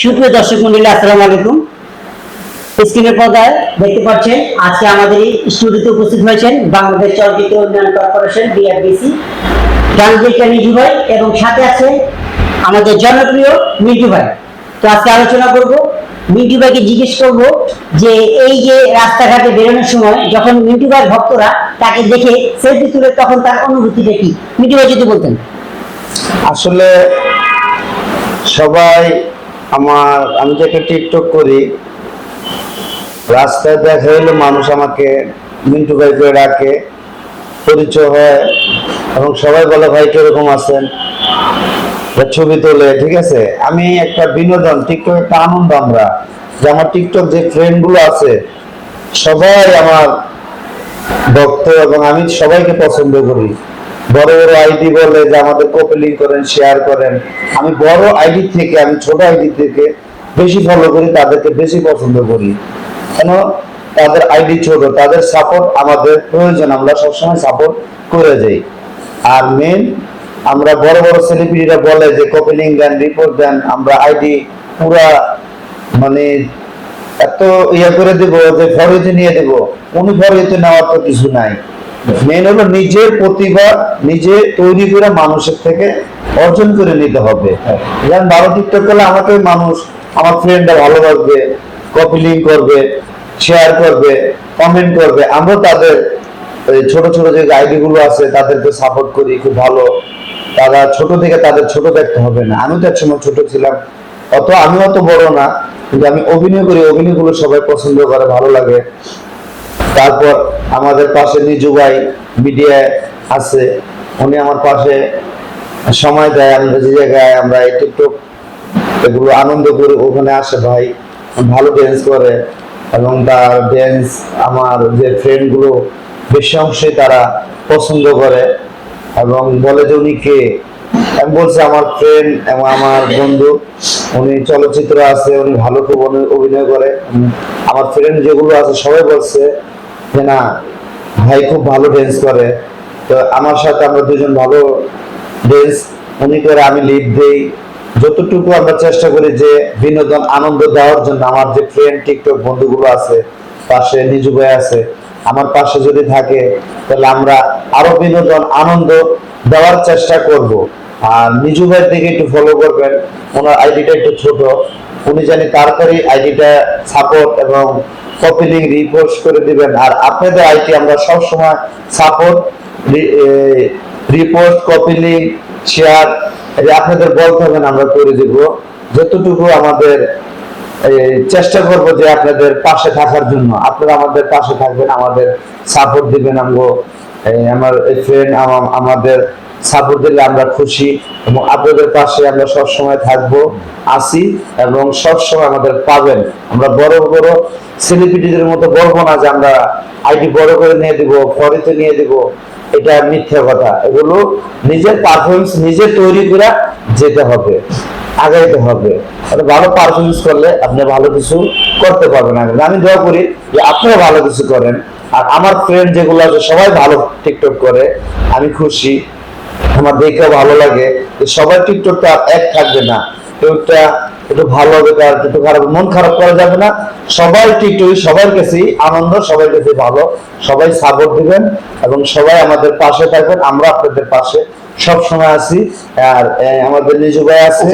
সুপ্রিয় দর্শক মন্ডলী, আসসালামু আলাইকুম। স্ক্রিনের পর্দায় দেখতে পাচ্ছেন, আজকে আমাদের এই স্টুডিওতে উপস্থিত হয়েছেন বাংলাদেশ চলচ্চিত্র উন্নয়ন কর্পোরেশন, বিআরবিসি গান্ধী মিঠু ভাই এবং সাথে আছে আমাদের জনপ্রিয় মিঠু ভাই। তো আজকে আলোচনা করব, মিন্টু ভাইকে জিজ্ঞেস করব যে এই যে রাস্তাঘাটে বেরোনোর সময় যখন মিন্টু ভাইয়ের ভক্তরা তাকে দেখে সেলফি তুলে তখন তার অনুভূতিটা কি? মিন্টু ভাই যদি বলতেন। আসলে সবাই আমার, আমি যে একটা টিকটক করি, রাস্তায় দেখা হইলে মানুষ আমাকে মিন্টু ভাই করে ডাকে, পরিচয় হয়, এবং সবাই বলে, ভাই, কীরকম আছেন? ছবি তোলে, ঠিক আছে? আমি একটা বিনোদন টিকটক একটা আনন্দ আমরা, যে আমার টিকটক যে ফ্রেন্ডগুলো আছে, সবাই আমার ভক্ত এবং আমি সবাইকে পছন্দ করি। বড় বড় আইডি বলে যে আমাদের কপিলিং করেন শেয়ার করেন। আমি বড় আইডি থেকে, আমি ছোট আইডি থেকে বেশি ফলো করি, তাদেরকে বেশি পছন্দ করি। কেন? তাদের আইডি ছোট, তাদের সাপোর্ট আমাদের প্রয়োজন, আমরা সবসময় সাপোর্ট করে যাই। আর মেন আমরা বড় বড় সেলিব্রিটিরা বলে যে কপিলিং দেন রিপোর্ট দেন, আমরা আইডি পুরা মানে এত ইয়া করে দেবো যে ফরিতে নিয়ে দেবো। কোন ফরিতে নেওয়ার তো কিছু নাই। মেন হলো নিজের প্রতিভা নিজে তৈরি করে মানুষের থেকে অর্জন করে নিতে হবে। যেমন ভালো টিকটক করলে আমাকে মানুষ, আমার ফ্রেন্ডরা ভালোবাসবে কপি লিঙ্ক করবে শেয়ার করবে কমেন্ট করবে। আমরা তাদের ছোট ছোট যে আইডি গুলো আছে তাদেরকে সাপোর্ট করি, খুব ভালো। তারা ছোট থেকে তাদের ছোট দেখতে হবে না। আমি তো একসময় ছোট ছিলাম। অত আমি অত বড় না, কিন্তু আমি অভিনয় করি অভিনয়গুলো সবাই পছন্দ করে, ভালো লাগে। তারপর আমাদের পাশে নিজু ভাই মিডিয়ায় আছে, উনি আমার পাশে সময় দেয় আমরা যে জায়গায় আমরা এই টিকটক এগুলো আনন্দ করি, ওখানে আসে ভাই, ভালো ড্যান্স করে এবং তার ড্যান্স আমার যে ফ্রেন্ডগুলো বেশি অংশে তারা পছন্দ করে এবং বলে যে উনি কে? আমি বলছি আমার ফ্রেন্ড এবং আমার বন্ধু, উনি চলচ্চিত্র আছে, উনি ভালো খুব অভিনয় করে। আমার ফ্রেন্ড যেগুলো আছে, সবাই বলছে যে না, ভাই খুব ভালো ড্যান্স করে। তো আমার সাথে আমরা দুজন ভালো ড্যান্স উনি করে আমি লিড দেই। যতটুকু আমরা চেষ্টা করি যে বিনোদন, আনন্দ দেওয়ার জন্য, আমার যে ফ্রেন্ড টিকটক বন্ধুগুলো আছে, পাশে নিজু ভাই আছে, আমার পাশে যদি থাকে, তাহলে আমরা আরও বিনোদন, আনন্দ দেওয়ার চেষ্টা করব। আর নিজু ভাইয়ের দিকে একটু ফলো করবেন, ওনার আইডিটা একটু ছোট। উনি জানি তাড়াতাড়ি আইডিটা সাপোর্ট এবং কপি লিঙ্ক করে দিবেন। আর আপনাদের আইটি আমরা support report copy link share আপনাদের বলতে হবে আমরা করে দিব। যতটুকু আমাদের চেষ্টা করব যে আপনাদের পাশে থাকার জন্য। আপনারা আমাদের পাশে থাকবেন, আমাদের সাপোর্ট দিবেন আমগো আমার ফ্রেন্ড আমাদের সাপোর্ট দিলে আমরা খুশি এবং আপনাদের পাশে আমরা সব সময় থাকব, আসি এবং সব সময় আমাদের পাবেন। আমরা বড় বড় সেলিব্রিটিদের মতো বলব না যে আমরা আইডি বড় করে নিয়ে দিব, ফরিতে নিয়ে দিব। এটা মিথ্যা কথা। এগুলো নিজের পারফরমেন্স নিজে তৈরি করে যেতে হবে। আগাইতে হবে। ভালো ভালো পারফরমেন্স করলে আপনি ভালো কিছু করতে পারবেন আমি দোয়া করি যে আপনিও ভালো কিছু করেন। আর আমার ফ্রেন্ড যেগুলো আছে, সবাই ভালো টিকটক করে। আমি খুশি। আমার দেখে ভালো লাগে সবাই টিকটক তো আর এক থাকবে না। কেউটা একটু ভালো হবে কার একটু খারাপ মন খারাপ করা যাবে না। সবাই একটু সবার কাছেই আনন্দ সবার কাছে ভালো। সবাই সাপোর্ট দিবেন এবং সবাই আমাদের পাশে থাকবেন। আমরা আপনাদের পাশে সব সময় আছি। আর আমাদের নিজু ভাই আছে।